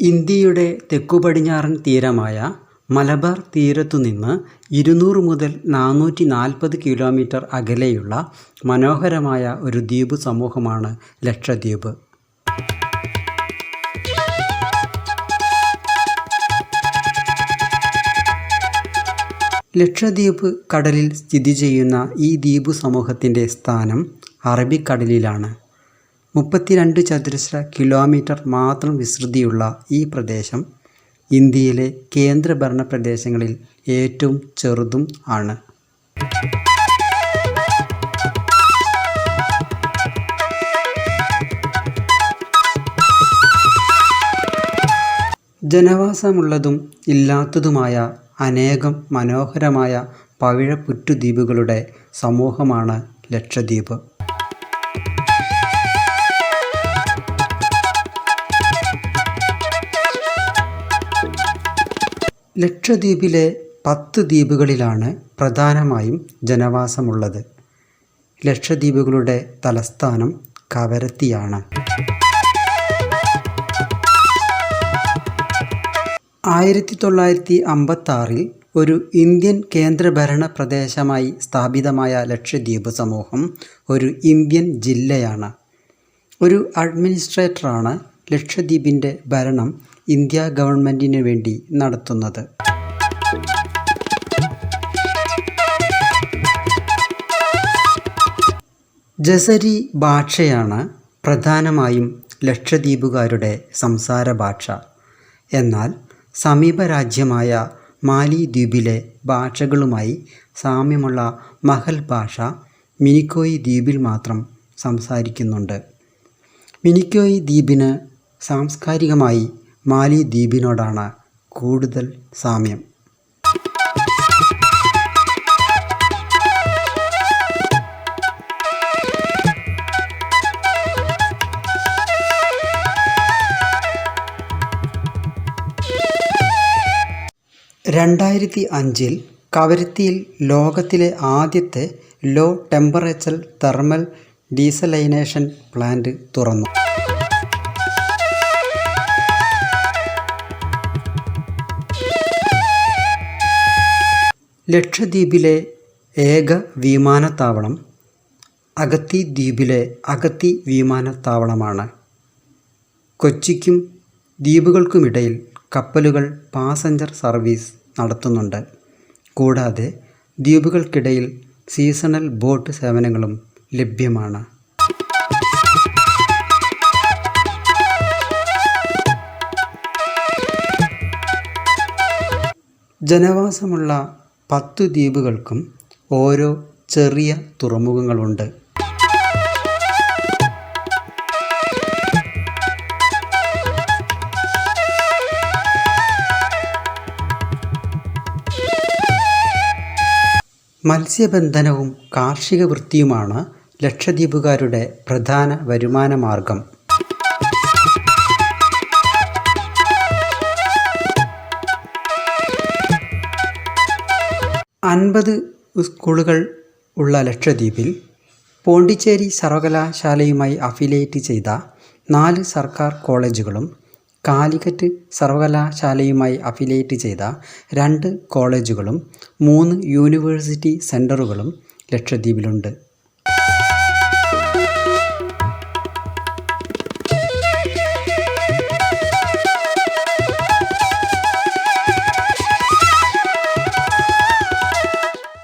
ഇന്ത്യയുടെ തെക്കുപടിഞ്ഞാറൻ തീരമായ മലബാർ തീരത്തുനിന്ന് ഇരുന്നൂറ് മുതൽ നാനൂറ്റി നാൽപ്പത് കിലോമീറ്റർ അകലെയുള്ള മനോഹരമായ ഒരു ദ്വീപ് സമൂഹമാണ് ലക്ഷദ്വീപ്. ലക്ഷദ്വീപ് കടലിൽ സ്ഥിതി ചെയ്യുന്ന ഈ ദ്വീപ് സമൂഹത്തിന്റെ സ്ഥാനം അറബിക്കടലിലാണ്. മുപ്പത്തിരണ്ട് ചതുരശ്ര കിലോമീറ്റർ മാത്രം വിസ്തൃതിയുള്ള ഈ പ്രദേശം ഇന്ത്യയിലെ കേന്ദ്രഭരണ പ്രദേശങ്ങളിൽ ഏറ്റവും ചെറുതും ആണ്. ജനവാസമുള്ളതും ഇല്ലാത്തതുമായ അനേകം മനോഹരമായ പവിഴപ്പുറ്റുദ്വീപുകളുടെ സമൂഹമാണ് ലക്ഷദ്വീപ്. ലക്ഷദ്വീപിലെ പത്ത് ദ്വീപുകളിലാണ് പ്രധാനമായും ജനവാസമുള്ളത്. ലക്ഷദ്വീപുകളുടെ തലസ്ഥാനം കവരത്തിയാണ്. ആയിരത്തി തൊള്ളായിരത്തി അമ്പത്താറിൽ ഒരു ഇന്ത്യൻ കേന്ദ്രഭരണ പ്രദേശമായി സ്ഥാപിതമായ ലക്ഷദ്വീപ് സമൂഹം ഒരു ഇന്ത്യൻ ജില്ലയാണ്. ഒരു അഡ്മിനിസ്ട്രേറ്ററാണ് ലക്ഷദ്വീപിന്റെ ഭരണം ഇന്ത്യ ഗവൺമെന്റിന് വേണ്ടി നടത്തുന്നത്. ജസരി ഭാഷയാണ് പ്രധാനമായും ലക്ഷദ്വീപുകാരുടെ സംസാര ഭാഷ. എന്നാൽ സമീപ രാജ്യമായ മാലി ദ്വീപിലെ ഭാഷകളുമായി സാമ്യമുള്ള മഹൽ ഭാഷ മിനിക്കോയി ദ്വീപിൽ മാത്രം സംസാരിക്കുന്നുണ്ട്. മിനിക്കോയി ദ്വീപിന് സാംസ്കാരികമായി മാലിദ്വീപിനോടാണ് കൂടുതൽ സാമ്യം. രണ്ടായിരത്തി അഞ്ചിൽ കവരത്തിയിൽ ലോകത്തിലെ ആദ്യത്തെ low temperature thermal desalination plant തുറന്നു. ലക്ഷദ്വീപിലെ ഏക വിമാനത്താവളം അഗത്തി ദ്വീപിലെ അഗത്തി വിമാനത്താവളമാണ്. കൊച്ചിക്കും ദ്വീപുകൾക്കുമിടയിൽ കപ്പലുകൾ പാസഞ്ചർ സർവീസ് നടത്തുന്നുണ്ട്. കൂടാതെ ദ്വീപുകൾക്കിടയിൽ സീസണൽ ബോട്ട് സേവനങ്ങളും ലഭ്യമാണ്. ജനവാസമുള്ള പത്തു ദ്വീപുകൾക്കും ഓരോ ചെറിയ തുറമുഖങ്ങളുണ്ട്. മത്സ്യബന്ധനവും കാർഷിക വൃത്തിയുമാണ് ലക്ഷദ്വീപുകാരുടെ പ്രധാന വരുമാന മാർഗം അൻപത് സ്കൂളുകൾ ഉള്ള ലക്ഷദ്വീപിൽ പോണ്ടിച്ചേരി സർവകലാശാലയുമായി അഫിലിയേറ്റ് ചെയ്ത നാല് സർക്കാർ കോളേജുകളും കാലിക്കറ്റ് സർവകലാശാലയുമായി അഫിലിയേറ്റ് ചെയ്ത രണ്ട് കോളേജുകളും മൂന്ന് യൂണിവേഴ്സിറ്റി സെന്ററുകളും ലക്ഷദ്വീപിലുണ്ട്.